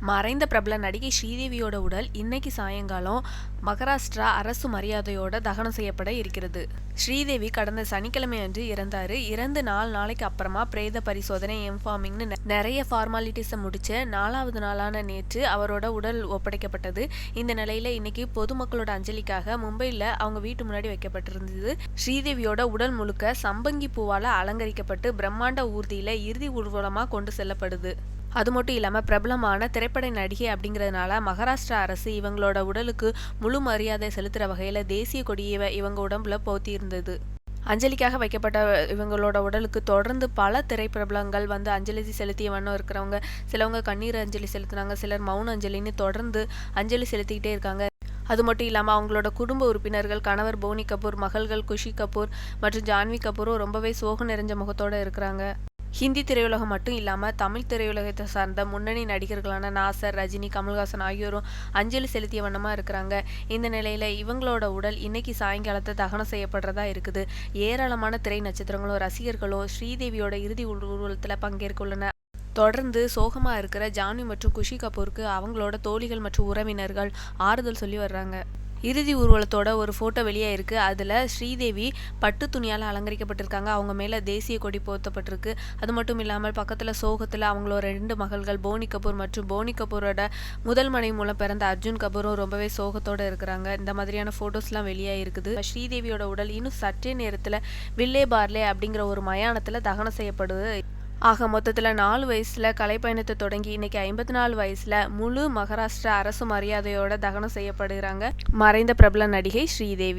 மறைந்த பிரபல நடிகை ஸ்ரீதேவியோட உடல் இன்னைக்கு சாயங்காலம் மகாராஷ்டிரா அரசு மரியாதையோட தகனம் செய்யப்பட இருக்கிறது. ஸ்ரீதேவி கடந்த சனிக்கிழமை அன்று இறந்தாரு. இறந்து நாலு நாளைக்கு அப்புறமா பிரேத பரிசோதனை எம்ஃபார்மிங்னு நெ- நிறைய ஃபார்மாலிட்டிஸை முடிச்ச நாலாவது நாளான நேற்று அவரோட உடல் ஒப்படைக்கப்பட்டது. இந்த நிலையில இன்னைக்கு பொதுமக்களோட அஞ்சலிக்காக மும்பையில் அவங்க வீட்டு முன்னாடி வைக்கப்பட்டிருந்தது. ஸ்ரீதேவியோட உடல் முழுக்க சம்பங்கி பூவால அலங்கரிக்கப்பட்டு பிரம்மாண்ட ஊர்தியில இறுதி ஊர்வலமா கொண்டு செல்லப்படுது. அது மட்டும் இல்லாமல் பிரபலமான திரைப்பட நடிகை அப்படிங்கிறதுனால மகாராஷ்டிரா அரசு இவங்களோட உடலுக்கு முழு மரியாதை செலுத்துகிற வகையில் தேசிய கொடியை இவங்க உடம்புல போத்தியிருந்தது. அஞ்சலிக்காக வைக்கப்பட்ட இவங்களோட உடலுக்கு தொடர்ந்து பல திரைப்பிரபலங்கள் வந்து அஞ்சலி செலுத்திய வண்ணம் இருக்கிறவங்க சிலவங்க கண்ணீர் அஞ்சலி செலுத்துனாங்க சிலர் மௌன அஞ்சலின்னு தொடர்ந்து அஞ்சலி செலுத்திக்கிட்டே இருக்காங்க. அது மட்டும் இல்லாமல் அவங்களோட குடும்ப உறுப்பினர்கள் கணவர் போனி கபூர் மகள்கள் குஷி கபூர் மற்றும் ஜான்வி கபூரும் ரொம்பவே சோகம் நிறைஞ்ச முகத்தோடு இருக்கிறாங்க. ஹிந்தி திரையுலகம் மட்டும் இல்லாமல் தமிழ் திரையுலகத்தை சார்ந்த முன்னணி நடிகர்களான நாசர் ரஜினி கமல்ஹாசன் ஆகியோரும் அஞ்சலி செலுத்திய வண்ணமாக இருக்கிறாங்க. இந்த நிலையில் இவங்களோட உடல் இன்னைக்கு சாயங்காலத்தை தகனம் செய்யப்படுறதா இருக்குது. ஏராளமான திரை நட்சத்திரங்களும் ரசிகர்களும் ஸ்ரீதேவியோட இறுதி ஊர்வலத்தில் பங்கேற்குள்ளன தொடர்ந்து சோகமாக இருக்கிற ஜானி மற்றும் குஷி கபூருக்கு அவங்களோட தோழிகள் மற்றும் உறவினர்கள் ஆறுதல் சொல்லி வர்றாங்க. இறுதி ஊர்வலத்தோட ஒரு ஃபோட்டோ வெளியே இருக்குது அதில் ஸ்ரீதேவி பட்டு துணியால் அலங்கரிக்கப்பட்டிருக்காங்க. அவங்க மேலே தேசிய கொடி போர்த்தப்பட்டிருக்கு. அது மட்டும் இல்லாமல் பக்கத்தில் சோகத்தில் அவங்களோட ரெண்டு மகள்கள் போனி கபூர் மற்றும் போனி கபூரோட முதல் மனை மூலம் பிறந்த அர்ஜுன் கபூரும் ரொம்பவே சோகத்தோடு இருக்கிறாங்க. இந்த மாதிரியான ஃபோட்டோஸ்லாம் வெளியே இருக்குது ஸ்ரீதேவியோட உடல் இன்னும் சற்றே நேரத்தில் வில்லே பார்லே அப்படிங்கிற ஒரு மயானத்தில் தகனம் செய்யப்படுது. ஆக மொத்தத்தில் நாலு வயசில் கலைப்பயணத்தை தொடங்கி இன்னைக்கு ஐம்பத்தி நாலு வயசில் முழு மகாராஷ்டிரா அரசு மரியாதையோட தகனம் செய்யப்படுகிறாங்க. மறைந்த பிரபல நடிகை ஸ்ரீதேவி.